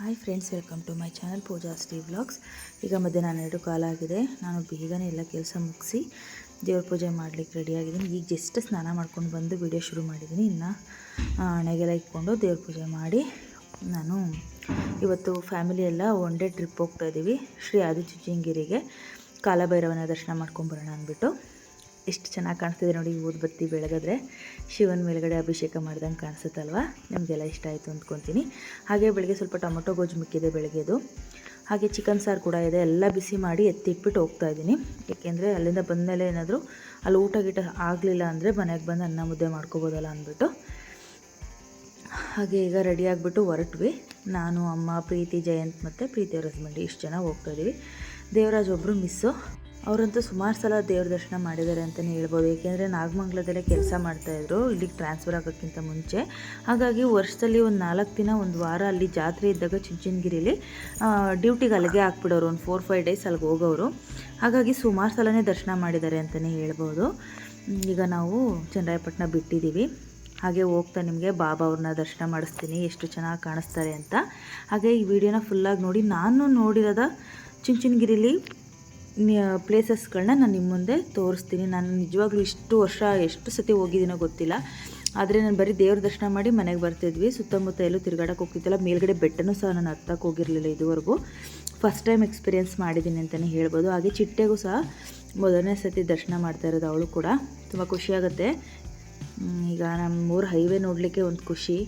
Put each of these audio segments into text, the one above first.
Hi friends welcome to my channel Pooja ಸ್ಟೀ vlogs ಈಗ ಮಧ್ಯಾಹ್ನ ಎರಡು ಕಾಲ ಆಗಿದೆ. ನಾನು ಬೇಗನೆ ಎಲ್ಲ ಕೆಲಸ ಮುಗಿಸಿ ದೇವ್ರ ಪೂಜೆ ಮಾಡಲಿಕ್ಕೆ ರೆಡಿಯಾಗಿದ್ದೀನಿ ಈಗ ಜಸ್ಟ್ ಸ್ನಾನ ಮಾಡ್ಕೊಂಡು ಬಂದು ವಿಡಿಯೋ ಶುರು ಮಾಡಿದ್ದೀನಿ. ಇನ್ನು ಹಣೆಗೆಲ್ಲ ಇಟ್ಕೊಂಡು ದೇವ್ರ ಪೂಜೆ ಮಾಡಿ ನಾನು ಇವತ್ತು ಫ್ಯಾಮಿಲಿ ಎಲ್ಲ ಒನ್ ಡೇ ಟ್ರಿಪ್ ಹೋಗ್ತಾ ಇದ್ದೀವಿ ಶ್ರೀ ಆದಿಚುಚಿಂಗಿರಿಗೆ ಕಾಲಭೈರವನ ದರ್ಶನ ಮಾಡ್ಕೊಂಬರೋಣ ಅಂದ್ಬಿಟ್ಟು. ಎಷ್ಟು ಚೆನ್ನಾಗಿ ಕಾಣಿಸ್ತಿದೆ ನೋಡಿ ಊದ್ಬತ್ತಿ ಬೆಳಗಿದ್ರೆ. ಶಿವನ ಮೇಲ್ಗಡೆ ಅಭಿಷೇಕ ಮಾಡ್ದಂಗೆ ಕಾಣಿಸುತ್ತಲ್ವ? ನಮಗೆಲ್ಲ ಇಷ್ಟ ಆಯಿತು ಅಂದ್ಕೊತೀನಿ. ಹಾಗೆ ಬೆಳಗ್ಗೆ ಸ್ವಲ್ಪ ಟೊಮೊಟೊ ಗೊಜ್ಜು ಮಿಕ್ಕಿದೆ ಬೆಳಗ್ಗೆದು. ಹಾಗೆ ಚಿಕನ್ ಸಾರು ಕೂಡ ಇದೆ. ಎಲ್ಲ ಬಿಸಿ ಮಾಡಿ ಎತ್ತಿಟ್ಬಿಟ್ಟು ಹೋಗ್ತಾ ಇದ್ದೀನಿ. ಏಕೆಂದರೆ ಅಲ್ಲಿಂದ ಬಂದಮೇಲೆ ಏನಾದರೂ ಅಲ್ಲಿ ಊಟ ಗೀಟ ಆಗಲಿಲ್ಲ ಅಂದರೆ ಮನೆಗೆ ಬಂದು ಅನ್ನ ಮುದ್ದೆ ಮಾಡ್ಕೋಬೋದಲ್ಲ ಅಂದ್ಬಿಟ್ಟು. ಹಾಗೆ ಈಗ ರೆಡಿ ಆಗಿಬಿಟ್ಟು ಹೊರಟ್ವಿ. ನಾನು, ಅಮ್ಮ, ಪ್ರೀತಿ, ಜಯಂತ್ ಮತ್ತು ಪ್ರೀತಿ ಅವ್ರ ಹಸ್ಬೆಂಡ್ ಇಷ್ಟು ಜನ ಹೋಗ್ತಾ ಇದ್ದೀವಿ ದೇವರಾಜ್ ಒಬ್ಬರು ಮಿಸ್ಸು ಅವರಂತೂ ಸುಮಾರು ಸಲ ದೇವ್ರ ದರ್ಶನ ಮಾಡಿದ್ದಾರೆ ಅಂತಲೇ ಹೇಳ್ಬೋದು. ಏಕೆಂದರೆ ನಾಗಮಂಗಲದಲ್ಲೇ ಕೆಲಸ ಮಾಡ್ತಾಯಿದ್ರು ಇಲ್ಲಿಗೆ ಟ್ರಾನ್ಸ್ಫರ್ ಆಗೋಕ್ಕಿಂತ ಮುಂಚೆ. ಹಾಗಾಗಿ ವರ್ಷದಲ್ಲಿ ಒಂದು ನಾಲ್ಕು ದಿನ, ಒಂದು ವಾರ ಅಲ್ಲಿ ಜಾತ್ರೆ ಇದ್ದಾಗ ಚುಂಚನಗಿರಿಲಿ ಡ್ಯೂಟಿಗೆ ಅಲ್ಲಿಗೆ ಹಾಕ್ಬಿಡೋರು. ಒಂದು ಫೋರ್ ಫೈವ್ ಡೇಸ್ ಅಲ್ಲಿಗೆ ಹೋಗೋರು ಹಾಗಾಗಿ ಸುಮಾರು ಸಲನೇ ದರ್ಶನ ಮಾಡಿದ್ದಾರೆ ಅಂತಲೇ ಹೇಳ್ಬೋದು. ಈಗ ನಾವು ಚನ್ನರಾಯಪಟ್ಟಣ ಬಿಟ್ಟಿದ್ದೀವಿ ಹಾಗೆ ಹೋಗ್ತಾ ನಿಮಗೆ ಬಾಬಾ ಅವ್ರನ್ನ ದರ್ಶನ ಮಾಡಿಸ್ತೀನಿ. ಎಷ್ಟು ಚೆನ್ನಾಗಿ ಕಾಣಿಸ್ತಾರೆ ಅಂತ. ಹಾಗೆ ಈ ವಿಡಿಯೋನ ಫುಲ್ಲಾಗಿ ನೋಡಿ, ನಾನು ನೋಡಿರೋದ ಚುಂಚನಗಿರಿಲಿ ಪ್ಲೇಸಸ್ಗಳನ್ನ ನಾನು ನಿಮ್ಮ ಮುಂದೆ ತೋರಿಸ್ತೀನಿ. ನಾನು ನಿಜವಾಗ್ಲೂ ಇಷ್ಟು ವರ್ಷ, ಎಷ್ಟು ಸತಿ ಹೋಗಿದ್ದೀನೋ ಗೊತ್ತಿಲ್ಲ. ಆದರೆ ನಾನು ಬರೀ ದೇವ್ರ ದರ್ಶನ ಮಾಡಿ ಮನೆಗೆ ಬರ್ತಿದ್ವಿ. ಸುತ್ತಮುತ್ತ ಎಲ್ಲೂ ತಿರುಗಾಡಕ್ಕೆ ಹೋಗ್ತಿದ್ದಿಲ್ಲ. ಮೇಲ್ಗಡೆ ಬೆಟ್ಟನೂ ಸಹ ನಾನು ಹತ್ತಕ್ಕೆ ಹೋಗಿರಲಿಲ್ಲ ಇದುವರೆಗೂ. ಫಸ್ಟ್ ಟೈಮ್ ಎಕ್ಸ್ಪೀರಿಯೆನ್ಸ್ ಮಾಡಿದ್ದೀನಿ ಅಂತಲೇ ಹೇಳ್ಬೋದು. ಹಾಗೆ ಚಿಟ್ಟೆಗೂ ಸಹ ಮೊದಲನೇ ಸತಿ ದರ್ಶನ ಮಾಡ್ತಾ ಇರೋದು ಅವಳು ಕೂಡ. ತುಂಬ ಖುಷಿಯಾಗುತ್ತೆ ಈಗ ನಮ್ಮ ಊರು ಹೈವೇ ನೋಡಲಿಕ್ಕೆ ಒಂದು ಖುಷಿ.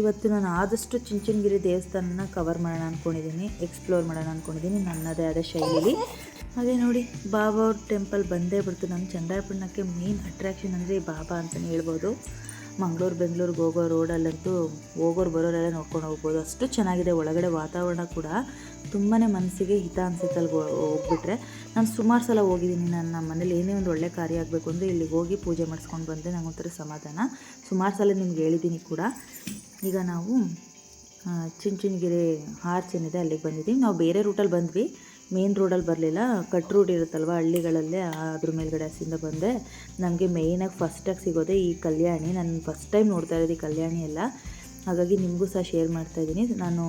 ಇವತ್ತು ನಾನು ಆದಷ್ಟು ಚುಂಚನಗಿರಿ ದೇವಸ್ಥಾನನ ಕವರ್ ಮಾಡೋಣ ಅಂದ್ಕೊಂಡಿದ್ದೀನಿ ಎಕ್ಸ್ಪ್ಲೋರ್ ಮಾಡೋಣ ಅಂದ್ಕೊಂಡಿದ್ದೀನಿ ನನ್ನದೇ ಆದ ಶೈಲಿಲಿ. ಹಾಗೆ ನೋಡಿ, ಬಾಬಾ ಅವ್ರ ಟೆಂಪಲ್ ಬಂದೇ ಬಿಡ್ತು. ನಮ್ಮ ಚಂದ್ರಾಯಪಟ್ಟಣಕ್ಕೆ ಮೇನ್ ಅಟ್ರಾಕ್ಷನ್ ಅಂದರೆ ಬಾಬಾ ಅಂತಲೇ ಹೇಳ್ಬೋದು. ಮಂಗಳೂರು ಬೆಂಗಳೂರಿಗೆ ಹೋಗೋ ರೋಡಲ್ಲಂತೂ ಹೋಗೋರು ಬರೋರೆಲ್ಲ ನೋಡ್ಕೊಂಡು ಹೋಗ್ಬೋದು. ಅಷ್ಟು ಚೆನ್ನಾಗಿದೆ ಒಳಗಡೆ ವಾತಾವರಣ ಕೂಡ. ತುಂಬಾ ಮನಸ್ಸಿಗೆ ಹಿತ ಅನ್ಸುತ್ತಲ್ಲಿ ಹೋಗ್ಬಿಟ್ರೆ. ನಾನು ಸುಮಾರು ಸಲ ಹೋಗಿದ್ದೀನಿ. ನನ್ನ ಮನೇಲಿ ಏನೇ ಒಂದು ಒಳ್ಳೆ ಕಾರ್ಯ ಆಗಬೇಕು ಅಂದರೆ ಇಲ್ಲಿಗೆ ಹೋಗಿ ಪೂಜೆ ಮಾಡಿಸ್ಕೊಂಡು ಬಂದರೆ ನಂಗೊಂಥರ ಸಮಾಧಾನ. ಸುಮಾರು ಸಲ ನಿಮ್ಗೆ ಹೇಳಿದ್ದೀನಿ ಕೂಡ. ಈಗ ನಾವು ಚುಂಚನಗಿರಿ ಹಾರ್ಚ್ ಏನಿದೆ ಅಲ್ಲಿಗೆ ಬಂದಿದ್ದೀವಿ. ನಾವು ಬೇರೆ ರೂಟಲ್ಲಿ ಬಂದ್ವಿ. ಮೇನ್ ರೋಡಲ್ಲಿ ಬರಲಿಲ್ಲ. ಕಟ್ ರೋಡ್ ಇರುತ್ತಲ್ವ, ಹಳ್ಳಿಗಳಲ್ಲೇ ಅದ್ರ ಮೇಲ್ಗಡೆ ಹಸಿಂದ ಬಂದೆ. ನಮಗೆ ಮೇಯ್ನಾಗಿ ಫಸ್ಟಾಗಿ ಸಿಗೋದೆ ಈ ಕಲ್ಯಾಣಿ. ನಾನು ಫಸ್ಟ್ ಟೈಮ್ ನೋಡ್ತಾ ಇರೋದು ಈ ಕಲ್ಯಾಣಿ ಎಲ್ಲ ಹಾಗಾಗಿ ನಿಮಗೂ ಸಹ ಶೇರ್ ಮಾಡ್ತಾ ಇದ್ದೀನಿ. ನಾನು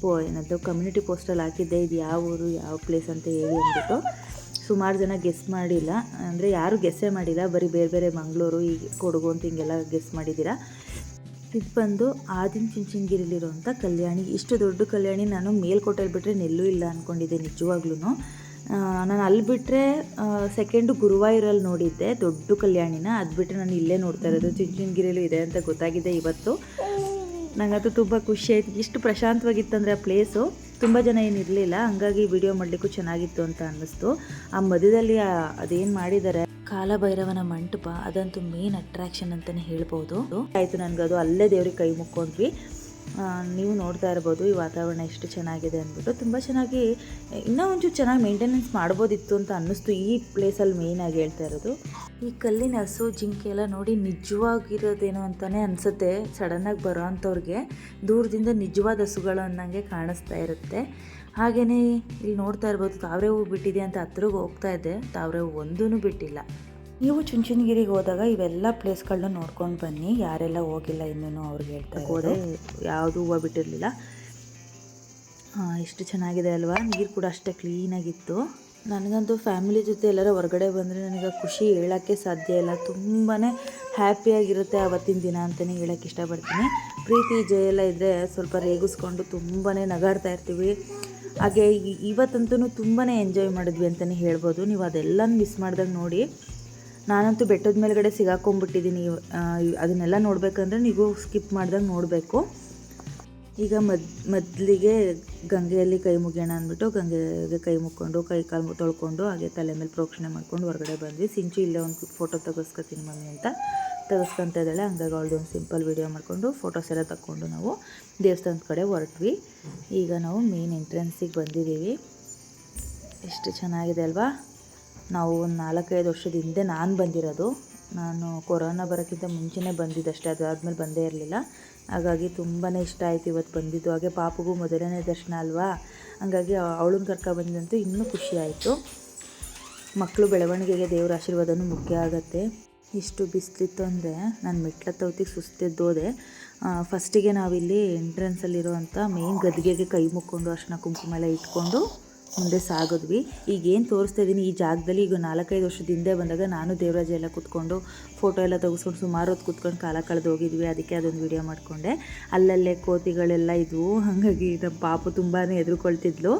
ಪೋ ಏನದು ಕಮ್ಯುನಿಟಿ ಪೋಸ್ಟಲ್ಲಿ ಹಾಕಿದ್ದೆ, ಇದು ಯಾವ ಊರು, ಯಾವ ಪ್ಲೇಸ್ ಅಂತ ಹೇಳಿ ಅಂದ್ಬಿಟ್ಟು ಸುಮಾರು ಜನ ಗೆಸ್ ಮಾಡಿಲ್ಲ. ಅಂದರೆ ಯಾರು ಗೆಸ್ಸೇ ಮಾಡಿಲ್ಲ. ಬರೀ ಬೇರೆ ಬೇರೆ ಮಂಗಳೂರು, ಈ ಕೊಡಗು ಅಂತ ಹಿಂಗೆಲ್ಲ ಗೆಸ್ ಮಾಡಿದ್ದೀರಾ. ಇದು ಬಂದು ಆದಿನ ಚುಂಚನಗಿರಿಲಿರುವಂಥ ಕಲ್ಯಾಣಿ. ಇಷ್ಟು ದೊಡ್ಡ ಕಲ್ಯಾಣಿ ನಾನು ಮೇಲ್ಕೋಟೆಯಲ್ಲಿ ಬಿಟ್ಟರೆ ನೆಲ್ಲೂ ಇಲ್ಲ ಅಂದ್ಕೊಂಡಿದ್ದೆ ನಿಜವಾಗ್ಲೂ. ನಾನು ಅಲ್ಲಿ ಬಿಟ್ಟರೆ ಸೆಕೆಂಡು ಗುರುವಾಯೂರಲ್ಲಿ ನೋಡಿದ್ದೆ, ದೊಡ್ಡ ಕಲ್ಯಾಣಿನ. ಅದು ಬಿಟ್ಟರೆ ನಾನು ಇಲ್ಲೇ ನೋಡ್ತಾ ಇರೋದು. ಚುಂಚನಗಿರಿಯಲ್ಲೂ ಇದೆ ಅಂತ ಗೊತ್ತಾಗಿದೆ ಇವತ್ತು. ನನಗಂತೂ ತುಂಬ ಖುಷಿ ಆಯ್ತು. ಇಷ್ಟು ಪ್ರಶಾಂತವಾಗಿತ್ತಂದರೆ ಆ ಪ್ಲೇಸು ತುಂಬ ಜನ ಏನಿರಲಿಲ್ಲ ಹಂಗಾಗಿ ವಿಡಿಯೋ ಮಾಡಲಿಕ್ಕೂ ಚೆನ್ನಾಗಿತ್ತು ಅಂತ ಅನ್ನಿಸ್ತು. ಆ ಮಧ್ಯದಲ್ಲಿ ಅದೇನು ಮಾಡಿದ್ದಾರೆ? ಕಾಲಭೈರವನ ಮಂಟಪ ಅದಂತೂ ಮೇನ್ ಅಟ್ರಾಕ್ಷನ್ ಅಂತಾನೆ ಹೇಳ್ಬೋದು. ಆಯಿತು ಅದು ಅಲ್ಲೇ ದೇವ್ರಿಗೆ ಕೈ ಮುಕ್ಕೊಂಡ್ವಿ. ನೀವು ನೋಡ್ತಾ ಇರ್ಬೋದು ಈ ವಾತಾವರಣ ಎಷ್ಟು ಚೆನ್ನಾಗಿದೆ ಅಂದ್ಬಿಟ್ಟು. ತುಂಬ ಚೆನ್ನಾಗಿ ಇನ್ನೂ ಒಂಚೂರು ಚೆನ್ನಾಗಿ ಮೇಂಟೆನೆನ್ಸ್ ಮಾಡ್ಬೋದಿತ್ತು ಅಂತ ಅನ್ನಿಸ್ತು ಈ ಪ್ಲೇಸಲ್ಲಿ ಮೇಯ್ನಾಗಿ ಹೇಳ್ತಾ ಇರೋದು. ಈ ಕಲ್ಲಿನ ಹಸು ಜಿಂಕೆ ಎಲ್ಲ ನೋಡಿ ನಿಜವಾಗಿರೋದೇನೋ ಅಂತಲೇ ಅನಿಸುತ್ತೆ. ಸಡನ್ನಾಗಿ ಬರೋ ಅಂಥವ್ರಿಗೆ ದೂರದಿಂದ ನಿಜವಾದ ಹಸುಗಳು ಅನ್ನಂಗೆ ಕಾಣಿಸ್ತಾ ಇರುತ್ತೆ. ಹಾಗೆಯೇ ಇಲ್ಲಿ ನೋಡ್ತಾ ಇರ್ಬೋದು ತಾವರೆ ಹೂವು ಬಿಟ್ಟಿದೆ ಅಂತ ಹತ್ರಗೆ ಹೋಗ್ತಾ ಇದ್ದೆ ತಾವರೆ ಹೂವು ಒಂದೂ ಬಿಟ್ಟಿಲ್ಲ. ನೀವು ಚುಂಚನಗಿರಿಗೆ ಹೋದಾಗ ಇವೆಲ್ಲ ಪ್ಲೇಸ್ಗಳನ್ನ ನೋಡ್ಕೊಂಡು ಬನ್ನಿ. ಯಾರೆಲ್ಲ ಹೋಗಿಲ್ಲ ಇನ್ನೂ ಅವ್ರಿಗೆ ಹೇಳ್ತಾ ಹೋದೆ ಯಾವುದು ಹೂವು ಬಿಟ್ಟಿರಲಿಲ್ಲ. ಎಷ್ಟು ಚೆನ್ನಾಗಿದೆ ಅಲ್ವಾ? ನೀರು ಕೂಡ ಅಷ್ಟೇ ಕ್ಲೀನಾಗಿತ್ತು ನನಗಂತೂ ಫ್ಯಾಮಿಲಿ ಜೊತೆ ಎಲ್ಲರ ಹೊರಗಡೆ ಬಂದರೆ ನನಗೆ ಖುಷಿ ಹೇಳೋಕ್ಕೆ ಸಾಧ್ಯ ಇಲ್ಲ. ತುಂಬಾ ಹ್ಯಾಪಿಯಾಗಿರುತ್ತೆ ಆವತ್ತಿನ ದಿನ ಅಂತಲೇ ಹೇಳೋಕ್ಕೆ ಇಷ್ಟಪಡ್ತೀನಿ. ಪ್ರೀತಿ ಜಯ ಎಲ್ಲ ಇದ್ದರೆ ಸ್ವಲ್ಪ ರೇಗಿಸ್ಕೊಂಡು ತುಂಬಾ ನಗಾಡ್ತಾ ಇರ್ತೀವಿ. ಹಾಗೆ ಇವತ್ತಂತೂ ತುಂಬಾ ಎಂಜಾಯ್ ಮಾಡಿದ್ವಿ ಅಂತಲೇ ಹೇಳ್ಬೋದು. ನೀವು ಅದೆಲ್ಲ ಮಿಸ್ ಮಾಡಿದಾಗ ನೋಡಿ. ನಾನಂತೂ ಬೆಟ್ಟದ ಮೇಲ್ಗಡೆ ಸಿಗಾಕೊಂಡ್ಬಿಟ್ಟಿದ್ದೀನಿ ಅದನ್ನೆಲ್ಲ ನೋಡಬೇಕಂದ್ರೆ ನೀವು ಸ್ಕಿಪ್ ಮಾಡ್ದಾಗ ನೋಡಬೇಕು. ಈಗ ಮದ್, ಮೊದಲಿಗೆ ಗಂಗೆಯಲ್ಲಿ ಕೈ ಮುಗಿಯೋಣ ಅಂದ್ಬಿಟ್ಟು ಗಂಗೆಗೆ ಕೈ ಮುಕ್ಕೊಂಡು, ಕೈ ಕಾಲು ತೊಳ್ಕೊಂಡು, ಹಾಗೆ ತಲೆ ಮೇಲೆ ಪ್ರೋಕ್ಷಣೆ ಮಾಡ್ಕೊಂಡು ಹೊರಗಡೆ ಬಂದ್ವಿ. ಸಿಂಚು ಇಲ್ಲೇ ಒಂದು ಫೋಟೋ ತೆಗೆಸ್ಕೊತೀನಿ ಮಮ್ಮಿ ಅಂತ. ತೆಗೆಸ್ಕೊತ ಇದ್ದಾಳೆ ಹಂಗಾಗಿ ಅವಳದು ಒಂದು ಸಿಂಪಲ್ ವೀಡಿಯೋ ಮಾಡಿಕೊಂಡು ಫೋಟೋಸ್ ಎಲ್ಲ ತಗೊಂಡು ನಾವು ದೇವಸ್ಥಾನದ ಕಡೆ ಹೊರಟ್ವಿ. ಈಗ ನಾವು ಮೇನ್ ಎಂಟ್ರೆನ್ಸಿಗೆ ಬಂದಿದ್ದೀವಿ. ಎಷ್ಟು ಚೆನ್ನಾಗಿದೆ ಅಲ್ವಾ? ನಾವು ಒಂದು ನಾಲ್ಕೈದು ವರ್ಷದ ಹಿಂದೆ ನಾನು ಬಂದಿರೋದು. ನಾನು ಕೊರೋನಾ ಬರೋಕ್ಕಿಂತ ಮುಂಚೆನೇ ಬಂದಿದ್ದಷ್ಟೇ. ಅದು ಆದಮೇಲೆ ಬಂದೇ ಇರಲಿಲ್ಲ. ಹಾಗಾಗಿ ತುಂಬಾ ಇಷ್ಟ ಆಯಿತು ಇವತ್ತು ಬಂದಿದ್ದು. ಹಾಗೆ ಪಾಪಗೂ ಮೊದಲನೇ ದರ್ಶನ ಅಲ್ವಾ? ಹಾಗಾಗಿ ಅವಳನ್ನ ಕರ್ಕೊ ಬಂದಂತೂ ಇನ್ನೂ ಖುಷಿ ಆಯಿತು. ಮಕ್ಕಳು ಬೆಳವಣಿಗೆಗೆ ದೇವರ ಆಶೀರ್ವಾದನೂ ಮುಖ್ಯ ಆಗುತ್ತೆ. ಇಷ್ಟು ಬಿಸಿಲಿತ್ತು ಅಂದರೆ ನಾನು ಮೆಟ್ಲ ತವತಿಗೆ ಸುಸ್ತಿದ್ದೋದೆ ಫಸ್ಟಿಗೆ ನಾವಿಲ್ಲಿ ಎಂಟ್ರೆನ್ಸಲ್ಲಿರುವಂಥ ಮೇನ್ ಗದ್ದಿಗೆಗೆ ಕೈ ಮುಕ್ಕೊಂಡು ಅರ್ಶಿನ ಕುಂಕುಮ ಎಲ್ಲ ಇಟ್ಕೊಂಡು ಮುಂದೆ ಸಾಗಿದ್ವಿ. ಈಗ ಏನು ತೋರಿಸ್ತಾ ಇದ್ದೀನಿ ಈ ಜಾಗದಲ್ಲಿ ಈಗ ನಾಲ್ಕೈದು ವರ್ಷದ ಹಿಂದೆ ಬಂದಾಗ ನಾನು ದೇವರಾಜ ಎಲ್ಲ ಕೂತ್ಕೊಂಡು ಫೋಟೋ ಎಲ್ಲ ತೆಗೆಸ್ಕೊಂಡು ಸುಮಾರು ಹೊತ್ತು ಕೂತ್ಕೊಂಡು ಕಾಲ ಕಳೆದು ಹೋಗಿದ್ವಿ. ಅದಕ್ಕೆ ಅದೊಂದು ವಿಡಿಯೋ ಮಾಡಿಕೊಂಡೆ. ಅಲ್ಲಲ್ಲೇ ಕೋತಿಗಳೆಲ್ಲ ಇದ್ವು. ಹಾಗಾಗಿ ನಮ್ಮ ಪಾಪು ತುಂಬಾ ಎದುರುಕೊಳ್ತಿದ್ಲು.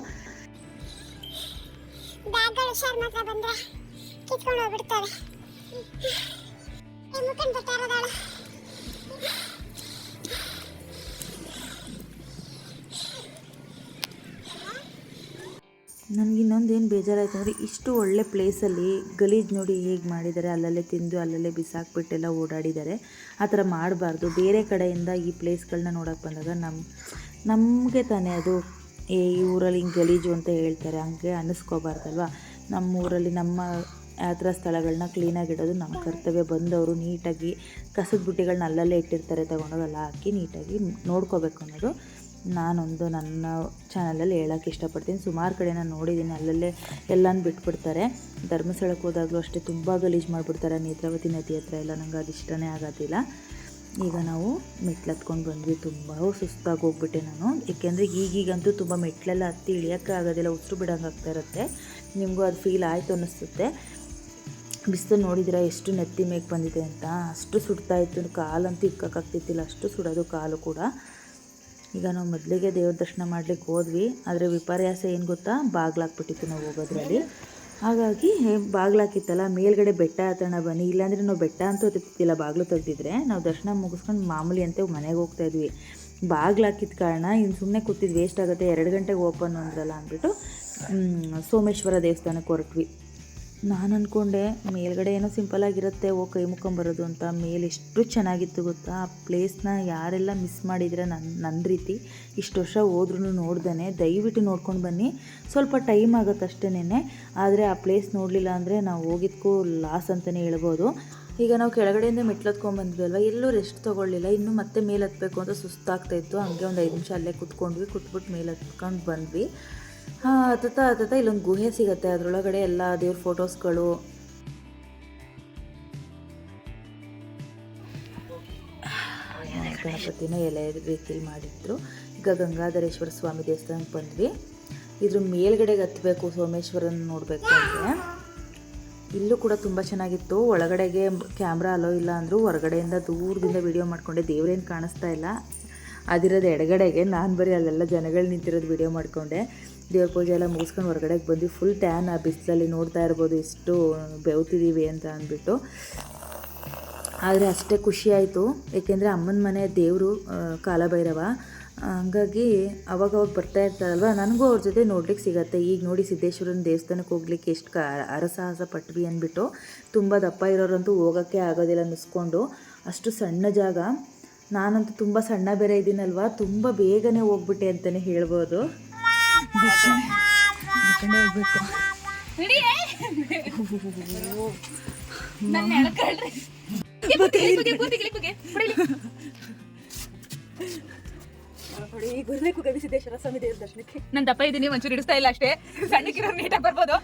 ನನಗೆ ಇನ್ನೊಂದು ಏನು ಬೇಜಾರಾಯ್ತು ಅಂದರೆ ಇಷ್ಟು ಒಳ್ಳೆ ಪ್ಲೇಸಲ್ಲಿ ಗಲೀಜು ನೋಡಿ ಹೇಗೆ ಮಾಡಿದ್ದಾರೆ, ಅಲ್ಲಲ್ಲೇ ತಿಂದು ಅಲ್ಲಲ್ಲೇ ಬಿಸಾಕ್ಬಿಟ್ಟೆಲ್ಲ ಓಡಾಡಿದ್ದಾರೆ. ಆ ಥರ ಮಾಡಬಾರ್ದು. ಬೇರೆ ಕಡೆಯಿಂದ ಈ ಪ್ಲೇಸ್ಗಳನ್ನ ನೋಡೋಕೆ ಬಂದಾಗ ನಮ್ಮ ನಮಗೆ ತಾನೇ ಅದು ಈ ಊರಲ್ಲಿ ಹಿಂಗೆ ಗಲೀಜು ಅಂತ ಹೇಳ್ತಾರೆ, ಹಂಗೆ ಅನ್ನಿಸ್ಕೋಬಾರ್ದಲ್ವ? ನಮ್ಮ ಊರಲ್ಲಿ ನಮ್ಮ ಯಾತ್ರಾ ಸ್ಥಳಗಳನ್ನ ಕ್ಲೀನಾಗಿ ಇಡೋದು ನಮ್ಮ ಕರ್ತವ್ಯ. ಬಂದವರು ನೀಟಾಗಿ ಕಸದ ಬುಟ್ಟಿಗಳನ್ನ ಅಲ್ಲಲ್ಲೇ ಇಟ್ಟಿರ್ತಾರೆ ತಗೊಂಡೋಗೆಲ್ಲ, ಹಾಕಿ ನೀಟಾಗಿ ನೋಡ್ಕೋಬೇಕು ಅನ್ನೋದು ನಾನೊಂದು ನನ್ನ ಚಾನಲಲ್ಲಿ ಹೇಳೋಕ್ಕೆ ಇಷ್ಟಪಡ್ತೀನಿ. ಸುಮಾರು ಕಡೆ ನಾನು ನೋಡಿದ್ದೀನಿ ಅಲ್ಲಲ್ಲೇ ಎಲ್ಲನೂ ಬಿಟ್ಬಿಡ್ತಾರೆ. ಧರ್ಮಸ್ಥಳಕ್ಕೆ ಹೋದಾಗಲೂ ಅಷ್ಟೇ ತುಂಬ ಗಲೀಜು ಮಾಡಿಬಿಡ್ತಾರೆ. ನೇತ್ರಾವತಿ ನದಿ ಹತ್ರ ಎಲ್ಲ ನಂಗೆ ಅದು ಇಷ್ಟನೇ ಆಗೋದಿಲ್ಲ. ಈಗ ನಾವು ಮೆಟ್ಲು ಹತ್ಕೊಂಡು ಬಂದ್ವಿ. ತುಂಬ ಸುಸ್ತಾಗಿ ಹೋಗ್ಬಿಟ್ಟೆ ನಾನು. ಏಕೆಂದರೆ ಈಗೀಗಂತೂ ತುಂಬ ಮೆಟ್ಲೆಲ್ಲ ಹತ್ತಿ ಇಳಿಯೋಕ್ಕೆ ಆಗೋದಿಲ್ಲ. ಉಸಿರು ಬಿಡೋಂಗಾಗ್ತಾ ಇರುತ್ತೆ. ನಿಮಗೂ ಅದು ಫೀಲ್ ಆಯಿತು ಅನ್ನಿಸುತ್ತೆ. ಬಿಸಿಲು ನೋಡಿದಿರ ಎಷ್ಟು ನೆತ್ತಿ ಮೇಗೆ ಬಂದಿದೆ ಅಂತ. ಅಷ್ಟು ಸುಡ್ತಾ ಇತ್ತು ಕಾಲಂತೂ ಇಕ್ಕೋಕ್ಕಾಗ್ತಿತ್ತಿಲ್ಲ ಅಷ್ಟು ಸುಡೋದು ಕಾಲು ಕೂಡ. ಈಗ ನಾವು ಮೊದಲಿಗೆ ದೇವ್ರ ದರ್ಶನ ಮಾಡ್ಲಿಕ್ಕೆ ಹೋದ್ವಿ, ಆದರೆ ವಿಪರ್ಯಾಸ ಏನು ಗೊತ್ತಾ ಬಾಗ್ಲಾಕ್ಬಿಟ್ಟಿತ್ತು ನಾವು ಹೋಗೋದ್ರಲ್ಲಿ. ಹಾಗಾಗಿ ಬಾಗ್ಲಾಕಿತ್ತಲ್ಲ ಮೇಲ್ಗಡೆ ಬೆಟ್ಟ ಹತ್ತೋಣ ಬನ್ನಿ, ಇಲ್ಲಾಂದರೆ ನಾವು ಬೆಟ್ಟ ಅಂತೂ ಹತ್ತಿತ್ತಿಲ್ಲ, ಬಾಗಿಲು ತೆಗೆದಿದ್ರೆ. ನಾವು ದರ್ಶನ ಮುಗಿಸ್ಕೊಂಡು ಮಾಮೂಲಿ ಅಂತ ಮನೆಗೆ ಹೋಗ್ತಾ ಇದ್ವಿ. ಬಾಗ್ಲಾಕಿದ ಕಾರಣ ಇನ್ನು ಸುಮ್ಮನೆ ಕೂತಿದ್ದು ವೇಸ್ಟ್ ಆಗುತ್ತೆ, ಎರಡು ಗಂಟೆಗೆ ಓಪನ್ ಅಂದ್ರಲ್ಲ ಅಂದ್ಬಿಟ್ಟು ಸೋಮೇಶ್ವರ ದೇವಸ್ಥಾನಕ್ಕೆ ಹೊರಟ್ವಿ. ನಾನು ಅಂದ್ಕೊಂಡೆ ಮೇಲ್ಗಡೆ ಏನೋ ಸಿಂಪಲ್ ಆಗಿರುತ್ತೆ, ಓ ಕೈ ಮುಕ್ಕೊಂಬರೋದು ಅಂತ. ಮೇಲೆ ಎಷ್ಟು ಚೆನ್ನಾಗಿತ್ತು ಗೊತ್ತಾ? ಆ ಪ್ಲೇಸ್ನ ಯಾರೆಲ್ಲ ಮಿಸ್ ಮಾಡಿದರೆ ನನ್ನ ನನ್ನ ರೀತಿ. ಇಷ್ಟು ವರ್ಷ ಹೋದ್ರೂ ನೋಡ್ದೇ ದಯವಿಟ್ಟು ನೋಡ್ಕೊಂಡು ಬನ್ನಿ. ಸ್ವಲ್ಪ ಟೈಮ್ ಆಗುತ್ತೆ ಅಷ್ಟೇನೆ ಆದರೆ ಆ ಪ್ಲೇಸ್ ನೋಡಲಿಲ್ಲ ಅಂದರೆ ನಾವು ಹೋಗಿದ್ಕೂ ಲಾಸ್ ಅಂತಲೇ ಹೇಳ್ಬೋದು. ಈಗ ನಾವು ಕೆಳಗಡೆಯಿಂದ ಮೆಟ್ಲತ್ಕೊಂಡ್ಬಂದ್ವಿ ಅಲ್ವಾ? ಎಲ್ಲೂ ರೆಸ್ಟ್ ತೊಗೊಳ್ಳಿಲ್ಲ. ಇನ್ನು ಮತ್ತೆ ಮೇಲೆ ಹತ್ತಬೇಕು ಅಂತ ಸುಸ್ತಾಗ್ತಾಯಿತ್ತು ಹಂಗೆ ಒಂದು ಐದು ನಿಮಿಷ ಅಲ್ಲೇ ಕುತ್ಕೊಂಡ್ವಿ. ಕುತ್ಬಿಟ್ಟು ಮೇಲೆ ಹತ್ಕೊಂಡು ಬಂದ್ವಿ. ಹಾಂ ಅತ್ತ ಅತ್ತ ಇಲ್ಲೊಂದು ಗುಹೆ ಸಿಗುತ್ತೆ. ಅದರೊಳಗಡೆ ಎಲ್ಲ ದೇವ್ರ ಫೋಟೋಸ್ಗಳು. ಗಣಪತಿನ ಎಲೆ ರೀತಿಯಲ್ಲಿ ಮಾಡಿದ್ರು. ಈಗ ಗಂಗಾಧರೇಶ್ವರ ಸ್ವಾಮಿ ದೇವಸ್ಥಾನಕ್ಕೆ ಬಂದ್ವಿ. ಇದ್ರ ಮೇಲ್ಗಡೆಗೆ ಹತ್ತಬೇಕು ಸೋಮೇಶ್ವರನ ನೋಡಬೇಕು ಅಂದರೆ. ಇಲ್ಲೂ ಕೂಡ ತುಂಬ ಚೆನ್ನಾಗಿತ್ತು. ಒಳಗಡೆಗೆ ಕ್ಯಾಮ್ರಾ ಅಲೋ ಇಲ್ಲ ಅಂದರೂ ಹೊರಗಡೆಯಿಂದ ದೂರದಿಂದ ವಿಡಿಯೋ ಮಾಡ್ಕೊಂಡೆ. ದೇವ್ರೇನು ಕಾಣಿಸ್ತಾ ಇಲ್ಲ. ಅದಿರೋದು ಎಡಗಡೆಗೆ. ನಾನು ಬರೀ ಅಲ್ಲೆಲ್ಲ ಜನಗಳು ನಿಂತಿರೋದು ವಿಡಿಯೋ ಮಾಡಿಕೊಂಡೆ. ದೇವ್ರ ಪೂಜೆ ಎಲ್ಲ ಮುಗಿಸ್ಕೊಂಡು ಹೊರಗಡೆಗೆ ಬಂದು ಫುಲ್ ಟ್ಯಾನ್ ಆ ಬಿಸಿಲಲ್ಲಿ ನೋಡ್ತಾ ಇರ್ಬೋದು ಎಷ್ಟು ಬೆವ್ತಿದ್ದೀವಿ ಅಂತ ಅಂದ್ಬಿಟ್ಟು. ಆದರೆ ಅಷ್ಟೇ ಖುಷಿ ಆಯಿತು. ಏಕೆಂದರೆ ಅಮ್ಮನ ಮನೆ ದೇವರು ಕಾಲಭೈರವ ಹಂಗಾಗಿ ಅವಾಗ ಅವ್ರು ಬರ್ತಾ ಇರ್ತಾರಲ್ವ? ನನಗೂ ಅವ್ರ ಜೊತೆ ನೋಡ್ಲಿಕ್ಕೆ ಸಿಗತ್ತೆ. ಈಗ ನೋಡಿ ಸಿದ್ದೇಶ್ವರನ ದೇವಸ್ಥಾನಕ್ಕೆ ಹೋಗ್ಲಿಕ್ಕೆ ಎಷ್ಟು ಕ, ಅರಸಾಹಸ ಪಟ್ವಿ ಅಂದ್ಬಿಟ್ಟು ತುಂಬ ದಪ್ಪ ಇರೋರಂತೂ ಹೋಗೋಕ್ಕೆ ಆಗೋದಿಲ್ಲ ಅನ್ನಿಸ್ಕೊಂಡು, ಅಷ್ಟು ಸಣ್ಣ ಜಾಗ. ನಾನಂತೂ ತುಂಬ ಸಣ್ಣ ಬೇರೆ ಇದ್ದೀನಲ್ವ? ತುಂಬ ಬೇಗನೆ ಹೋಗ್ಬಿಟ್ಟೆ ಅಂತಲೇ ಹೇಳ್ಬೋದು. ಹೋಗ್ಬೇಕು ಬರಬೇಕು ಗವಿಸಿದ್ದೇಶ್ವರ ಸ್ವಾಮಿ ದೇವ್ರ ದರ್ಶನಕ್ಕೆ. ನನ್ ದಪ್ಪ ಇದೀನಿ ಒಂಚೂರು ಹಿಡಿಸ್ತಾ ಇಲ್ಲ ಅಷ್ಟೇ. ಸಣ್ಣಕ್ಕಿರೋ ನೀಟಾಗಿ ಬರ್ಬೋದು.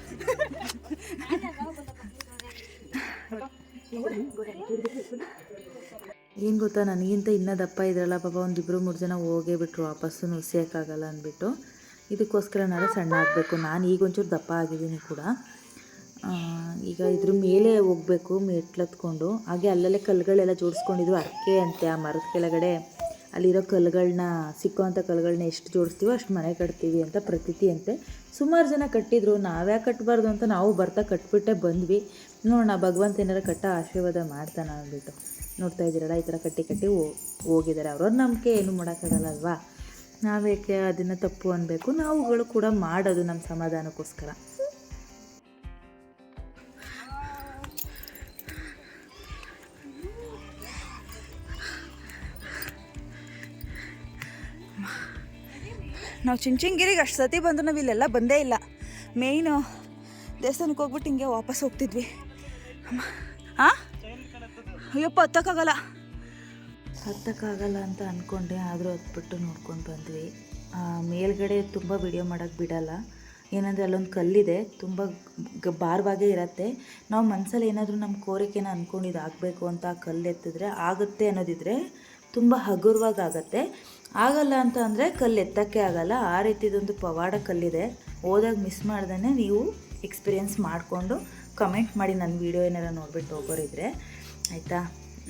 ಏನು ಗೊತ್ತಾ ನನಗಿಂತ ಇನ್ನೂ ದಪ್ಪ ಇದ್ರಲ್ಲ ಪಾಪ ಒಂದಿಬ್ಬರು ಮೂರು ಜನ ಹೋಗೇ ಬಿಟ್ರು ವಾಪಸ್ಸು ನುಸಿಯೋಕ್ಕಾಗಲ್ಲ ಅಂದ್ಬಿಟ್ಟು. ಇದಕ್ಕೋಸ್ಕರನಾರ ಸಣ್ಣ ಆಗಬೇಕು. ನಾನು ಈಗ ಒಂಚೂರು ದಪ್ಪ ಆಗಿದ್ದೀನಿ ಕೂಡ. ಈಗ ಇದ್ರ ಮೇಲೆ ಹೋಗಬೇಕು ಮೆಟ್ಲತ್ಕೊಂಡು ಹಾಗೆ ಅಲ್ಲಲ್ಲೇ ಕಲ್ಲುಗಳೆಲ್ಲ ಜೋಡಿಸ್ಕೊಂಡಿದ್ವು. ಅರ್ಕೆ ಅಂತೆ ಆ ಮರದ ಕೆಳಗಡೆ. ಅಲ್ಲಿರೋ ಕಲ್ಲುಗಳನ್ನ ಸಿಕ್ಕುವಂಥ ಕಲ್ಲುಗಳನ್ನ ಎಷ್ಟು ಜೋಡಿಸ್ತೀವೋ ಅಷ್ಟು ಮನೆ ಕಟ್ತೀವಿ ಅಂತ ಪ್ರತೀತಿ ಅಂತೆ. ಸುಮಾರು ಜನ ಕಟ್ಟಿದ್ರು. ನಾವ್ಯಾ ಕಟ್ಟಬಾರ್ದು ಅಂತ ನಾವು ಬರ್ತಾ ಕಟ್ಬಿಟ್ಟೆ ಬಂದ್ವಿ. ನೋಡೋಣ, ಭಗವಂತ ಏನಾರ ಕಟ್ಟ ಆಶೀರ್ವಾದ ಮಾಡ್ತಾನೆ ಅಂದ್ಬಿಟ್ಟು. ನೋಡ್ತಾ ಇದ್ದೀರಲ್ಲ, ಈ ಥರ ಕಟ್ಟಿ ಕಟ್ಟಿ ಹೋಗಿದ್ದಾರೆ. ಅವ್ರವ್ರ ನಂಬಿಕೆ ಏನು ಮಾಡೋಕ್ಕಾಗಲ್ಲ ಅಲ್ವಾ? ನಾವೇಕೆ ಅದನ್ನು ತಪ್ಪು ಅನ್ನಬೇಕು ನಾವುಗಳು ಕೂಡ ಮಾಡೋದು ನಮ್ಮ ಸಮಾಧಾನಕ್ಕೋಸ್ಕರ. ನಾವು ಚಿಂಚಿಂಗಿರಿಗೆ ಅಷ್ಟು ಸತಿ ಬಂದು ನಾವು ಇಲ್ಲೆಲ್ಲ ಬಂದೇ ಇಲ್ಲ. ಮೇಯ್ನು ದೇವಸ್ಥಾನಕ್ಕೆ ಹೋಗ್ಬಿಟ್ಟು ಹಿಂಗೆ ವಾಪಸ್ ಹೋಗ್ತಿದ್ವಿ. ಹಾಂ ಅಯ್ಯಪ್ಪ ಹತ್ತಕ್ಕಾಗಲ್ಲ ಹತ್ತಕ್ಕಾಗಲ್ಲ ಅಂತ ಅಂದ್ಕೊಂಡೆ ಆದರೂ ಹತ್ಬಿಟ್ಟು ನೋಡ್ಕೊಂಡು ಬಂದ್ವಿ. ಮೇಲ್ಗಡೆ ತುಂಬ ವಿಡಿಯೋ ಮಾಡೋಕ್ಕೆ ಬಿಡಲ್ಲ. ಏನಂದರೆ ಅಲ್ಲೊಂದು ಕಲ್ಲಿದೆ, ತುಂಬ ಭಾರವಾಗೇ ಇರತ್ತೆ. ನಾವು ಮನಸ್ಸಲ್ಲಿ ಏನಾದರೂ ನಮ್ಮ ಕೋರಿಕೆನ ಅಂದ್ಕೊಂಡು ಆಗಬೇಕು ಅಂತ ಆ ಕಲ್ಲು ಎತ್ತಿದ್ರೆ ಆಗುತ್ತೆ ಅನ್ನೋದಿದ್ರೆ ತುಂಬ ಹಗುರವಾಗಿ ಆಗುತ್ತೆ. ಆಗಲ್ಲ ಅಂತ ಅಂದರೆ ಕಲ್ಲು ಎತ್ತಕ್ಕೆ ಆಗಲ್ಲ. ಆ ರೀತಿದೊಂದು ಪವಾಡ ಕಲ್ಲಿದೆ. ಹೋದಾಗ ಮಿಸ್ ಮಾಡ್ದೇ ನೀವು ಎಕ್ಸ್ಪೀರಿಯೆನ್ಸ್ ಮಾಡಿಕೊಂಡು ಕಮೆಂಟ್ ಮಾಡಿ ನನ್ನ ವೀಡಿಯೋ ಏನಾರ ನೋಡ್ಬಿಟ್ಟು ಹೋಗೋರಿದ್ರೆ. ಆಯಿತಾ?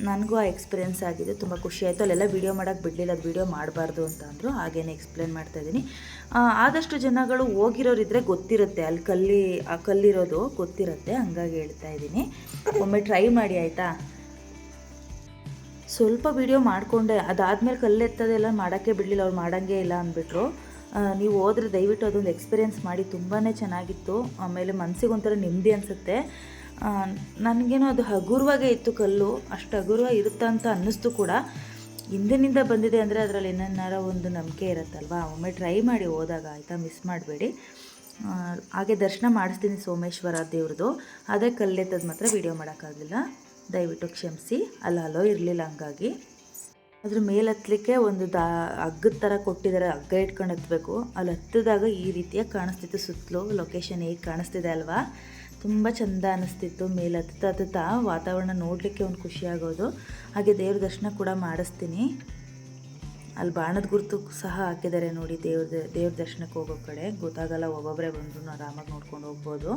ನನಗೂ ಆ ಎಕ್ಸ್ಪೀರಿಯೆನ್ಸ್ ಆಗಿದೆ, ತುಂಬ ಖುಷಿ ಆಯಿತು. ಅಲ್ಲೆಲ್ಲ ವೀಡಿಯೋ ಮಾಡೋಕ್ಕೆ ಬಿಡಲಿಲ್ಲ, ಅದು ವೀಡಿಯೋ ಮಾಡಬಾರ್ದು ಅಂತ ಅಂದರು, ಹಾಗೇನೆ ಎಕ್ಸ್ಪ್ಲೇನ್ ಮಾಡ್ತಾಯಿದ್ದೀನಿ ಆದಷ್ಟು ಜನಗಳು ಹೋಗಿರೋರಿದ್ರೆ ಗೊತ್ತಿರುತ್ತೆ, ಅಲ್ಲಿ ಕಲ್ಲಿ, ಆ ಕಲ್ಲಿರೋದು ಗೊತ್ತಿರುತ್ತೆ, ಹಂಗಾಗಿ ಹೇಳ್ತಾ ಇದ್ದೀನಿ. ಒಮ್ಮೆ ಟ್ರೈ ಮಾಡಿ, ಆಯಿತಾ? ಸ್ವಲ್ಪ ವೀಡಿಯೋ ಮಾಡಿಕೊಂಡೆ, ಅದಾದಮೇಲೆ ಕಲ್ಲೆತ್ತದೆಲ್ಲ ಮಾಡೋಕ್ಕೆ ಬಿಡಲಿಲ್ಲ, ಅವ್ರು ಮಾಡೋಂಗೇ ಇಲ್ಲ ಅಂದ್ಬಿಟ್ರು. ನೀವು ಹೋದ್ರೆ ದಯವಿಟ್ಟು ಅದೊಂದು ಎಕ್ಸ್ಪೀರಿಯೆನ್ಸ್ ಮಾಡಿ ತುಂಬಾ ಚೆನ್ನಾಗಿತ್ತು. ಆಮೇಲೆ ಮನಸ್ಸಿಗೆ ನೆಮ್ಮದಿ ಅನಿಸುತ್ತೆ. ನನಗೇನೋ ಅದು ಹಗುರವಾಗೇ ಇತ್ತು ಕಲ್ಲು, ಅಷ್ಟು ಹಗುರವಾಗಿ ಇರುತ್ತಾ ಅಂತ ಅನ್ನಿಸ್ತು ಕೂಡ. ಹಿಂದಿನಿಂದ ಬಂದಿದೆ ಅಂದರೆ ಅದರಲ್ಲಿ ಏನಾರ ಒಂದು ನಂಬಿಕೆ ಇರುತ್ತಲ್ವಾ? ಒಮ್ಮೆ ಟ್ರೈ ಮಾಡಿ ಹೋದಾಗ ಆಯಿತಾ ಮಿಸ್ ಮಾಡಬೇಡಿ. ಹಾಗೆ ದರ್ಶನ ಮಾಡಿಸ್ತೀನಿ ಸೋಮೇಶ್ವರ ದೇವ್ರದ್ದು ಅದೇ ಕಲ್ಲೆತ್ತದ ಮಾತ್ರ ವೀಡಿಯೋ ಮಾಡೋಕ್ಕಾಗಲಿಲ್ಲ. ದಯವಿಟ್ಟು ಕ್ಷಮಿಸಿ. ಅಲ್ಲಿ ಹಲೋ ಇರಲಿಲ್ಲ ಹಂಗಾಗಿ. ಅದ್ರ ಮೇಲೆ ಹತ್ತಲಿಕ್ಕೆ ಒಂದು ದಾ, ಹಗ್ಗದ ಥರ ಕೊಟ್ಟಿದ್ದಾರೆ ಹಗ್ಗ ಇಟ್ಕೊಂಡು ಹತ್ತಬೇಕು ಅಲ್ಲಿ ಹತ್ತಿದಾಗ ಈ ರೀತಿಯಾಗಿ ಕಾಣಿಸ್ತಿತ್ತು ಸುತ್ತಲೂ. ಲೊಕೇಶನ್ ಹೇಗೆ ಕಾಣಿಸ್ತಿದೆ ಅಲ್ವಾ? ತುಂಬ ಚಂದ ಅನ್ನಿಸ್ತಿತ್ತು ಮೇಲೆ ಹತ್ತುತ್ತಾ ವಾತಾವರಣ ನೋಡಲಿಕ್ಕೆ ಒಂದು ಖುಷಿ ಆಗೋದು. ಹಾಗೆ ದೇವ್ರ ದರ್ಶನ ಕೂಡ ಮಾಡಿಸ್ತೀನಿ. ಅಲ್ಲಿ ಬಾಣದ ಗುರುತು ಸಹ ಹಾಕಿದ್ದಾರೆ ನೋಡಿ ದೇವ್ರ ದೇವ್ರ ದರ್ಶನಕ್ಕೆ ಹೋಗೋ ಕಡೆ. ಗೊತ್ತಾಗಲ್ಲ ಒಬ್ಬೊಬ್ಬರೇ ಬಂದರು ಆರಾಮಾಗಿ ನೋಡ್ಕೊಂಡು ಹೋಗ್ಬೋದು.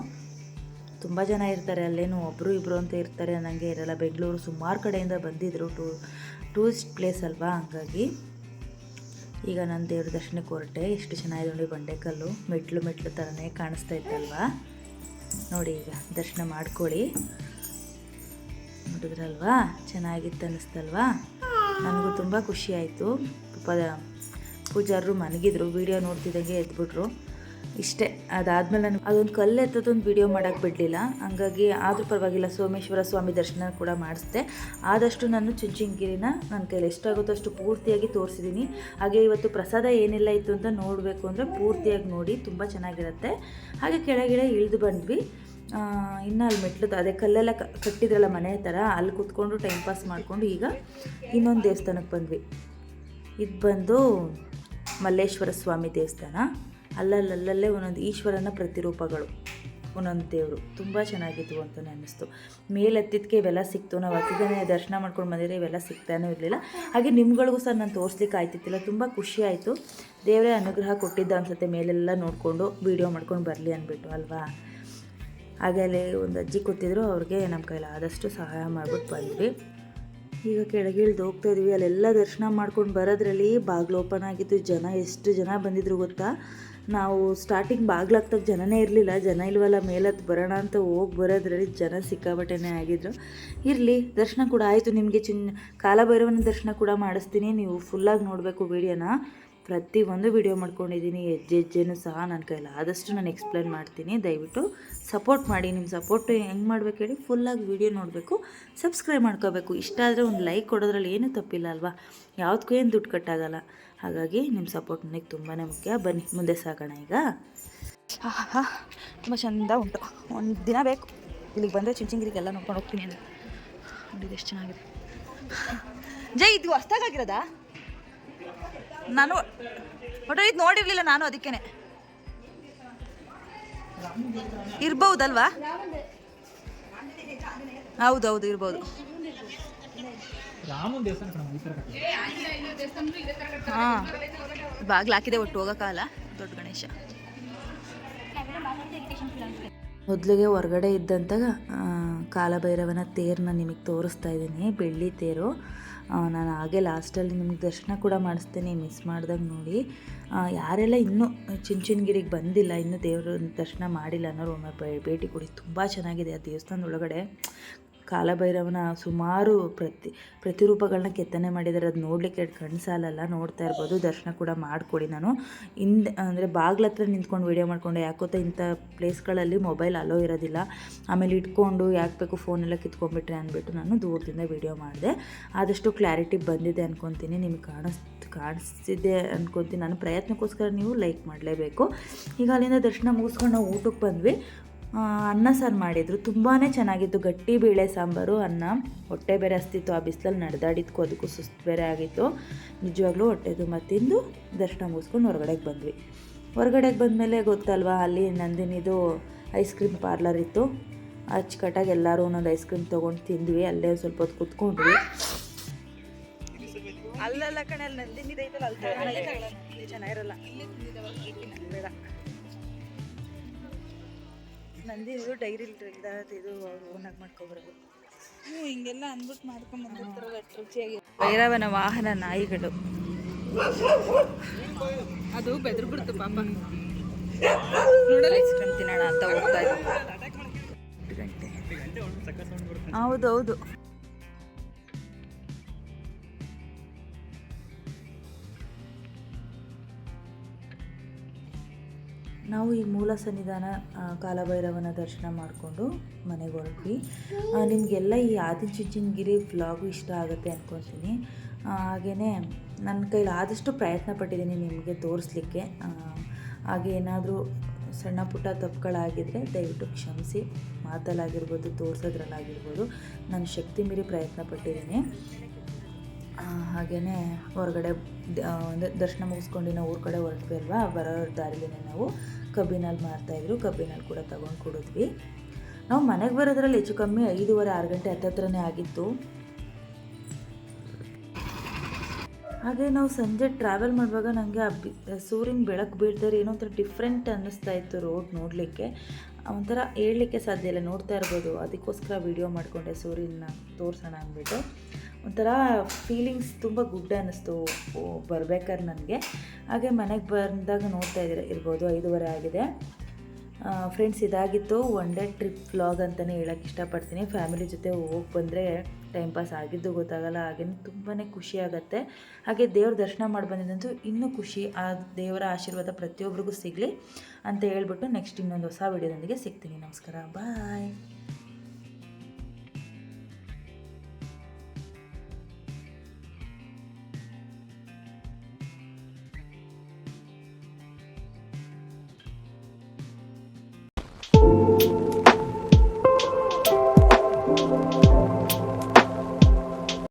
ತುಂಬ ಜನ ಇರ್ತಾರೆ, ಅಲ್ಲೇನು ಒಬ್ಬರು ಇಬ್ಬರು ಅಂತ ಇರ್ತಾರೆ ನನಗೆ ಇರಲ್ಲ. ಬೆಂಗಳೂರು ಸುಮಾರು ಕಡೆಯಿಂದ ಬಂದಿದ್ದರು ಟೂ, ಟೂರಿಸ್ಟ್ ಪ್ಲೇಸ್ ಅಲ್ವಾ ಹಾಗಾಗಿ. ಈಗ ನಾನು ದೇವ್ರ ದರ್ಶನಕ್ಕೆ ಹೊರಟೆ. ಎಷ್ಟು ಚೆನ್ನಾಗಿದೆ ನೋಡಿ ಬಂಡೆಕಲ್ಲು ಮೆಟ್ಲು ಮೆಟ್ಲು ಥರನೇ ಕಾಣಿಸ್ತಾ ಇತ್ತಲ್ವಾ. ನೋಡಿ ಈಗ ದರ್ಶನ ಮಾಡ್ಕೊಳ್ಳಿ. ನೋಡಿದ್ರಲ್ವಾ? ಚೆನ್ನಾಗಿತ್ತು ಅನ್ನಿಸ್ತಲ್ವಾ ನನಗೂ ತುಂಬ ಖುಷಿ ಆಯಿತು. ಪೂಜಾರರು ಮನಗಿದ್ರು ವಿಡಿಯೋ ನೋಡ್ತಿದ್ದಂಗೆ ಎದ್ಬಿಟ್ರು. ಇಷ್ಟೇ. ಅದಾದ್ಮೇಲೆ ನಾನು ಅದೊಂದು ಕಲ್ಲು ಎತ್ತದೊಂದು ವಿಡಿಯೋ ಮಾಡೋಕ್ಕೆ ಬಿಡಲಿಲ್ಲ. ಹಾಗಾಗಿ ಆದರೂ ಪರವಾಗಿಲ್ಲ, ಸೋಮೇಶ್ವರ ಸ್ವಾಮಿ ದರ್ಶನ ಕೂಡ ಮಾಡಿಸ್ದೆ. ಆದಷ್ಟು ನಾನು ಚುಂಚನಗಿರಿನ ನನ್ನ ಕೈಲಿ ಎಷ್ಟಾಗುತ್ತೋ ಅಷ್ಟು ಪೂರ್ತಿಯಾಗಿ ತೋರಿಸಿದ್ದೀನಿ ಹಾಗೆ ಇವತ್ತು ಪ್ರಸಾದ ಏನೆಲ್ಲ ಇತ್ತು ಅಂತ ನೋಡಬೇಕು ಅಂದರೆ ಪೂರ್ತಿಯಾಗಿ ನೋಡಿ ತುಂಬ ಚೆನ್ನಾಗಿರುತ್ತೆ. ಹಾಗೆ ಕೆಳಗಿಳೆ ಇಳಿದು ಬಂದ್ವಿ. ಇನ್ನು ಅಲ್ಲಿ ಮೆಟ್ಲು ಅದೇ ಕಲ್ಲೆಲ್ಲ ಕಟ್ಟಿದ್ರಲ್ಲ ಮನೆ ಥರ ಅಲ್ಲಿ ಕೂತ್ಕೊಂಡು ಟೈಮ್ ಪಾಸ್ ಮಾಡಿಕೊಂಡು ಈಗ ಇನ್ನೊಂದು ದೇವಸ್ಥಾನಕ್ಕೆ ಬಂದ್ವಿ. ಇದು ಬಂದು ಮಲ್ಲೇಶ್ವರ ಸ್ವಾಮಿ ದೇವಸ್ಥಾನ. ಅಲ್ಲಲ್ಲಲ್ಲೇ ಒಂದೊಂದು ಈಶ್ವರನ ಪ್ರತಿರೂಪಗಳು, ಒಂದೊಂದು ದೇವರು. ತುಂಬ ಚೆನ್ನಾಗಿತ್ತು ಅಂತಲೇ ಅನ್ನಿಸ್ತು. ಮೇಲೆತ್ತಿದ್ದಕ್ಕೆ ಇವೆಲ್ಲ ಸಿಕ್ತು. ನಾವು ಹತ್ತಿದನೇ ದರ್ಶನ ಮಾಡ್ಕೊಂಡು ಬಂದಿದ್ರೆ ಇವೆಲ್ಲ ಸಿಗ್ತಾನೆ ಇರಲಿಲ್ಲ. ಹಾಗೆ ನಿಮ್ಗಳಿಗೂ ಸಹ ನಾನು ತೋರಿಸ್ಲಿಕ್ಕೆ ಆಯ್ತಿತ್ತಿಲ್ಲ. ತುಂಬ ಖುಷಿ ಆಯಿತು. ದೇವರೇ ಅನುಗ್ರಹ ಕೊಟ್ಟಿದ್ದ ಅನ್ಸುತ್ತೆ. ಮೇಲೆಲ್ಲ ನೋಡಿಕೊಂಡು ವೀಡಿಯೋ ಮಾಡ್ಕೊಂಡು ಬರಲಿ ಅಂದ್ಬಿಟ್ಟು, ಅಲ್ವಾ? ಹಾಗೆ ಅಲ್ಲಿ ಒಂದು ಅಜ್ಜಿ ಕೂತಿದ್ರು ಅವ್ರಿಗೆ ನಮ್ಮ ಕೈಲಿ ಆದಷ್ಟು ಸಹಾಯ ಮಾಡ್ಬಿಟ್ಟು ಬಂದ್ವಿ. ಈಗ ಕೆಳಗಿಳ್ದು ಹೋಗ್ತಾ ಇದೀವಿ. ಅಲ್ಲೆಲ್ಲ ದರ್ಶನ ಮಾಡ್ಕೊಂಡು ಬರೋದ್ರಲ್ಲಿ ಬಾಗಿಲು ಓಪನ್ ಆಗಿತ್ತು. ಜನ, ಎಷ್ಟು ಜನ ಬಂದಿದ್ರು ಗೊತ್ತಾ? ನಾವು ಸ್ಟಾರ್ಟಿಂಗ್ ಬಾಗ್ಲಾಗ್ತಾಗ ಜನನೇ ಇರಲಿಲ್ಲ, ಜನ ಇಲ್ವಲ್ಲ ಮೇಲತ್ತು ಬರೋಣ ಅಂತ ಹೋಗಿ ಬರೋದ್ರಲ್ಲಿ ಜನ ಸಿಕ್ಕಾಬಟ್ಟೆನೇ ಆಗಿದ್ರು. ಇರಲಿ, ದರ್ಶನ ಕೂಡ ಆಯಿತು. ನಿಮಗೆ ಚಿನ್, ಕಾಲಭೈರವನ ದರ್ಶನ ಕೂಡ ಮಾಡಿಸ್ತೀನಿ. ನೀವು ಫುಲ್ಲಾಗಿ ನೋಡಬೇಕು ವೀಡಿಯೋನ. ಪ್ರತಿಯೊಂದು ವಿಡಿಯೋ ಮಾಡ್ಕೊಂಡಿದ್ದೀನಿ. ಹೆಜ್ಜೆ ಹೆಜ್ಜೆನೂ ಸಹ ನನ್ನ ಕೈಲ ಆದಷ್ಟು ನಾನು ಎಕ್ಸ್ಪ್ಲೇನ್ ಮಾಡ್ತೀನಿ. ದಯವಿಟ್ಟು ಸಪೋರ್ಟ್ ಮಾಡಿ. ನಿಮ್ಮ ಸಪೋರ್ಟ್ ಹೆಂಗೆ ಮಾಡ್ಬೇಕು ಹೇಳಿ ಫುಲ್ಲಾಗಿ ವಿಡಿಯೋ ನೋಡಬೇಕು. ಸಬ್ಸ್ಕ್ರೈಬ್ ಮಾಡ್ಕೋಬೇಕು. ಇಷ್ಟ ಆದರೆ ಒಂದು ಲೈಕ್ ಕೊಡೋದ್ರಲ್ಲಿ ಏನೂ ತಪ್ಪಿಲ್ಲ ಅಲ್ವಾ? ಯಾವುದಕ್ಕೂ ಏನು ದುಡ್ಡು ಕಟ್ಟಾಗಲ್ಲ. ಹಾಗಾಗಿ ನಿಮ್ಮ ಸಪೋರ್ಟ್ ನನಗೆ ತುಂಬಾ ಮುಖ್ಯ. ಬನ್ನಿ, ಮುಂದೆ ಸಾಗೋಣ ಈಗ. ತುಂಬ ಚಂದ ಉಂಟು. ಒಂದು ದಿನ ಬೇಕು. ಇಲ್ಲಿಗೆ ಬಂದರೆ ಚಿಂಚಿಂಗಿರಿಗೆಲ್ಲ ನೋಡ್ಕೊಂಡು ಹೋಗ್ತೀನಿ ಅಂದರೆ ನೋಡಿದ್ದು ಎಷ್ಟು ಚೆನ್ನಾಗಿದೆ. ಜೈ, ಇದು ಹೊಸ್ದಾಗಿರೋದಾ ನಾನು ಒಟ್ಟು ಇದು ನೋಡಿರಲಿಲ್ಲ ನಾನು ಅದಕ್ಕೇನೆ. ಇರ್ಬೌದಲ್ವಾ? ಹೌದೌದು, ಇರ್ಬೋದು. ರಾಮನ ದೇವಸ್ಥಾನ ಕಣ ಈ ತರ. ಹಾಂ. ಬಾಗಿಲು ಹಾಕಿದೆ ಒಟ್ಟು ಹೋಗೋಕ್ಕಾಗಲ್ಲ. ದೊಡ್ಡ ಗಣೇಶ. ಮೊದಲಿಗೆ ಹೊರಗಡೆ ಇದ್ದಂತಾಗ ಆ, ಕಾಲಭೈರವನ ತೇರನ್ನ ನಿಮಗೆ ತೋರಿಸ್ತಾ ಇದ್ದೀನಿ ಬೆಳ್ಳಿ ತೇರು. ಆ, ನಾನು ಹಾಗೆ ಲಾಸ್ಟಲ್ಲಿ ನಿಮಗೆ ದರ್ಶನ ಕೂಡ ಮಾಡಿಸ್ತೀನಿ ಮಿಸ್ ಮಾಡ್ದಾಗ ನೋಡಿ. ಆ, ಯಾರೆಲ್ಲ ಇನ್ನೂ ಚಿಂಚಿನಗಿರಿಗೆ ಬಂದಿಲ್ಲ ಇನ್ನೂ ದೇವ್ರ ದರ್ಶನ ಮಾಡಿಲ್ಲ ಅನ್ನೋರು ಒಮ್ಮೆ ಬೇ- ಭೇಟಿ ಕೊಡಿ. ತುಂಬ ಚೆನ್ನಾಗಿದೆ ಆ ದೇವಸ್ಥಾನದ ಒಳಗಡೆ. ಕಾಲಭೈರವನ ಸುಮಾರು ಪ್ರತಿ, ಪ್ರತಿರೂಪಗಳನ್ನ ಕೆತ್ತನೆ ಮಾಡಿದ್ದಾರೆ ಅದು ನೋಡಲಿಕ್ಕೆ ಕಣ್ಣು ಸಾಲಲ್ಲ, ನೋಡ್ತಾ ಇರ್ಬೋದು. ದರ್ಶನ ಕೂಡ ಮಾಡಿಕೊಡಿ ನಾನು. ಹಿಂದೆ ಅಂದರೆ ಬಾಗ್ಲ ಹತ್ರ ನಿಂತ್ಕೊಂಡು ವೀಡಿಯೋ ಮಾಡ್ಕೊಂಡೆ ಯಾಕೋತ ಇಂಥ ಪ್ಲೇಸ್ಗಳಲ್ಲಿ ಮೊಬೈಲ್ ಅಲೋ ಇರೋದಿಲ್ಲ. ಆಮೇಲೆ ಇಟ್ಕೊಂಡು ಯಾಕೆ ಬೇಕು ಫೋನೆಲ್ಲ ಕಿತ್ಕೊಂಡ್ಬಿಟ್ರೆ ಅಂದ್ಬಿಟ್ಟು ನಾನು ದೂರದಿಂದ ವೀಡಿಯೋ ಮಾಡಿದೆ. ಆದಷ್ಟು ಕ್ಲಾರಿಟಿ ಬಂದಿದೆ ಅನ್ಕೊತೀನಿ. ನಿಮಗೆ ಕಾಣಿಸ್, ಕಾಣಿಸ್ತಿದೆ ಅನ್ಕೊತೀನಿ. ನಾನು ಪ್ರಯತ್ನಕ್ಕೋಸ್ಕರ ನೀವು ಲೈಕ್ ಮಾಡಲೇಬೇಕು. ಈಗ ಅಲ್ಲಿಂದ ದರ್ಶನ ಮುಗಿಸ್ಕೊಂಡು ನಾವು ಊಟಕ್ಕೆ ಬಂದ್ವಿ. ಅನ್ನ ಸಾರು ಮಾಡಿದರು. ತುಂಬಾ ಚೆನ್ನಾಗಿತ್ತು. ಗಟ್ಟಿ ಬೇಳೆ ಸಾಂಬಾರು, ಅನ್ನ, ಹೊಟ್ಟೆ ಬೇರೆ ಹಸ್ತಿತ್ತು. ಆ ಬಿಸಿಲಲ್ಲಿ ನಡೆದಾಡಿದ್ಕು. ಅದಕ್ಕೂ ಸುಸ್ತು ಬೇರೆ ಆಗಿತ್ತು. ನಿಜವಾಗ್ಲೂ ಹೊಟ್ಟೆ ತುಂಬ ತಿಂದು ದರ್ಶನ ಮುಗಿಸ್ಕೊಂಡು ಹೊರಗಡೆಗೆ ಬಂದ್ವಿ. ಹೊರಗಡೆಗೆ ಬಂದಮೇಲೆ ಗೊತ್ತಲ್ವಾ, ಅಲ್ಲಿ ನಂದಿನಿದು ಐಸ್ ಕ್ರೀಮ್ ಪಾರ್ಲರ್ ಇತ್ತು. ಅಚ್ಚುಕಟ್ಟಾಗಿ ಎಲ್ಲರೂ ಒಂದೊಂದು ಐಸ್ ಕ್ರೀಮ್ ತೊಗೊಂಡು ತಿಂದ್ವಿ. ಅಲ್ಲೇ ಸ್ವಲ್ಪ ಹೊತ್ತು ಕುತ್ಕೊಂಡ್ವಿ. ಅಲ್ಲಲ್ಲ ಕಣೆ, ಅಲ್ಲಿ ನಂದಿನಿ ಐತಲ್ಲ, ಅಲ್ಲಿ ತಗೊಳ್ಳೋಣ. ಇಲ್ಲಿ ಚೆನ್ನಾಗಿರಲ್ಲ. ಬೇಡ ಇದು ಡೈರಿ ಇದಾಗುತ್ತೆ ಇದು ಅವ್ರು ಓನಾಗಿ ಮಾಡ್ಕೊಬರೋದು. ಹಿಂಗೆಲ್ಲ ಅಂದ್ಬಿಟ್ಟು ಮಾಡ್ಕೊಂಡು ಬಂದಿರ್ತಾರಲ್ಲ ರುಚಿಯಾಗಿ. ಭೈರವನ ವಾಹನ ನಾಯಿಗಳು. ಅದು ಬೆದ್ರು ಬಿಡ್ತು ಪಾಪ ಐಸ್ ಕ್ರೀಮ್ ತಿನ್ನೋಣ ಅಂತ ಹೋಗ್ತಾ ಇದ್ದೀವಿ ಹೌದು ಗಂಟೆ. ನಾವು ಈ ಮೂಲ ಸನ್ನಿಧಾನ ಕಾಲಭೈರವನ ದರ್ಶನ ಮಾಡಿಕೊಂಡು ಮನೆಗೆ ಹೊರಟ್ವಿ. ನಿಮಗೆಲ್ಲ ಈ ಆದಿಚುಂಚನಗಿರಿ ವ್ಲಾಗು ಇಷ್ಟ ಆಗುತ್ತೆ ಅಂದ್ಕೊತೀನಿ ಹಾಗೆಯೇ ನನ್ನ ಕೈಲಿ ಆದಷ್ಟು ಪ್ರಯತ್ನ ಪಟ್ಟಿದ್ದೀನಿ ನಿಮಗೆ ತೋರಿಸ್ಲಿಕ್ಕೆ. ಹಾಗೆ ಏನಾದರೂ ಸಣ್ಣ ಪುಟ್ಟ ತಪ್ಪುಗಳಾಗಿದ್ದರೆ ದಯವಿಟ್ಟು ಕ್ಷಮಿಸಿ. ಮಾತಲ್ಲಾಗಿರ್ಬೋದು, ತೋರಿಸೋದ್ರಲ್ಲಾಗಿರ್ಬೋದು, ನಾನು ಶಕ್ತಿ ಮೀರಿ ಪ್ರಯತ್ನ ಪಟ್ಟಿದ್ದೀನಿ. ಹಾಗೆಯೇ ಹೊರಗಡೆ ಒಂದು ದರ್ಶನ ಮುಗಿಸ್ಕೊಂಡು ನಾವು ಊರ ಕಡೆ ಹೊರಟ್ವಿ ಅಲ್ವಾ? ಬರೋ ದಾರಿಲಿನೇ ನಾವು ಕಬ್ಬಿನಲ್ಲಿ ಮಾರ್ತಾಯಿದ್ರು ಕಬ್ಬಿನಲ್ಲಿ ಕೂಡ ತಗೊಂಡು ಕೊಡಿದ್ವಿ. ನಾವು ಮನೆಗೆ ಬರೋದ್ರಲ್ಲಿ ಹೆಚ್ಚು ಕಮ್ಮಿ ಐದೂವರೆ, ಆರು ಗಂಟೆ ಹತ್ತತ್ರನೇ ಆಗಿತ್ತು. ಹಾಗೆ ನಾವು ಸಂಜೆ ಟ್ರಾವೆಲ್ ಮಾಡುವಾಗ ನನಗೆ ಆ ಬಿ ಸೂರ್ಯನ ಬೆಳಕು ಬೀಳ್ತಾರೆ ಏನೋ ಒಂಥರ ಡಿಫ್ರೆಂಟ್ ಅನ್ನಿಸ್ತಾ ಇತ್ತು ರೋಡ್ ನೋಡಲಿಕ್ಕೆ. ಒಂಥರ ಹೇಳಲಿಕ್ಕೆ ಸಾಧ್ಯ ಇಲ್ಲ, ನೋಡ್ತಾ ಇರ್ಬೋದು. ಅದಕ್ಕೋಸ್ಕರ ವಿಡಿಯೋ ಮಾಡಿಕೊಂಡೆ ಸೂರ್ಯನ ತೋರಿಸೋಣ ಅಂದ್ಬಿಟ್ಟು. ಒಂಥರ ಫೀಲಿಂಗ್ಸ್ ತುಂಬ ಗುಡ್ ಅನ್ನಿಸ್ತು ಬರ್ಬೇಕಾದ್ರೆ ನನಗೆ. ಹಾಗೆ ಮನೆಗೆ ಬಂದಾಗ ನೋಡ್ತಾ ಇದ್ದೀರ, ಇರ್ಬೋದು ಐದೂವರೆ ಆಗಿದೆ. ಫ್ರೆಂಡ್ಸ್ ಇದಾಗಿತ್ತು ಒನ್ ಡೇ ಟ್ರಿಪ್ ವ್ಲಾಗ್ ಅಂತಲೇ ಹೇಳೋಕ್ಕೆ ಇಷ್ಟಪಡ್ತೀನಿ. ಫ್ಯಾಮಿಲಿ ಜೊತೆ ಹೋಗಿ ಬಂದರೆ ಟೈಮ್ ಪಾಸ್ ಆಗಿದ್ದು ಗೊತ್ತಾಗಲ್ಲ ಹಾಗೆ ತುಂಬಾ ಖುಷಿಯಾಗತ್ತೆ ಹಾಗೆ ದೇವ್ರ ದರ್ಶನ ಮಾಡಿ ಬಂದಿದ್ದಂತೂ ಇನ್ನೂ ಖುಷಿ, ಆ ದೇವರ ಆಶೀರ್ವಾದ ಪ್ರತಿಯೊಬ್ಬರಿಗೂ ಸಿಗಲಿ ಅಂತ ಹೇಳ್ಬಿಟ್ಟು ನೆಕ್ಸ್ಟ್ ಇನ್ನೊಂದು ಹೊಸ ವೀಡಿಯೋದೊಂದಿಗೆ ಸಿಗ್ತೀನಿ. ನಮಸ್ಕಾರ ಬಾಯ್